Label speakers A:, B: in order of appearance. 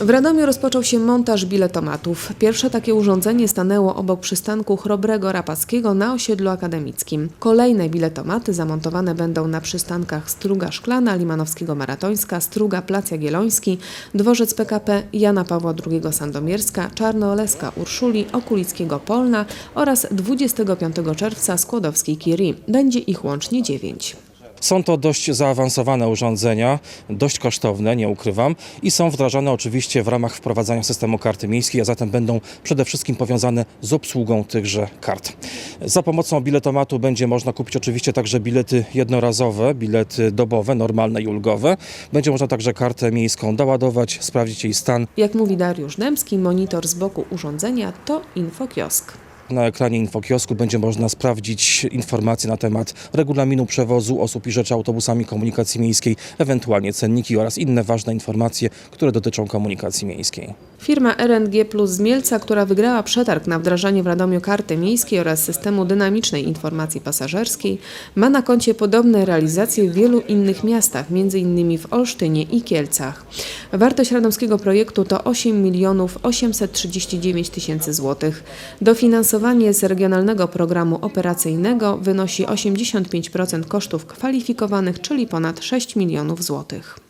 A: W Radomiu rozpoczął się montaż biletomatów. Pierwsze takie urządzenie stanęło obok przystanku Chrobrego Rapackiego na osiedlu akademickim. Kolejne biletomaty zamontowane będą na przystankach Struga Szklana, Limanowskiego Maratońska, Struga Plac Jagielloński, Dworzec PKP Jana Pawła II Sandomierska, Czarnooleska Urszuli, Okulickiego Polna oraz 25 czerwca Skłodowskiej Kiri. Będzie ich łącznie dziewięć.
B: Są to dość zaawansowane urządzenia, dość kosztowne, nie ukrywam, i są wdrażane oczywiście w ramach wprowadzania systemu karty miejskiej, a zatem będą przede wszystkim powiązane z obsługą tychże kart. Za pomocą biletomatu będzie można kupić oczywiście także bilety jednorazowe, bilety dobowe, normalne i ulgowe. Będzie można także kartę miejską doładować, sprawdzić jej stan.
A: Jak mówi Dariusz Dębski, monitor z boku urządzenia to infokiosk.
B: Na ekranie infokiosku będzie można sprawdzić informacje na temat regulaminu przewozu osób i rzeczy autobusami komunikacji miejskiej, ewentualnie cenniki oraz inne ważne informacje, które dotyczą komunikacji miejskiej.
A: Firma RNG Plus z Mielca, która wygrała przetarg na wdrażanie w Radomiu karty miejskiej oraz systemu dynamicznej informacji pasażerskiej, ma na koncie podobne realizacje w wielu innych miastach, m.in. w Olsztynie i Kielcach. Wartość radomskiego projektu to 8 milionów 839 tysięcy złotych. Dofinansowanie z regionalnego programu operacyjnego wynosi 85% kosztów kwalifikowanych, czyli ponad 6 milionów złotych.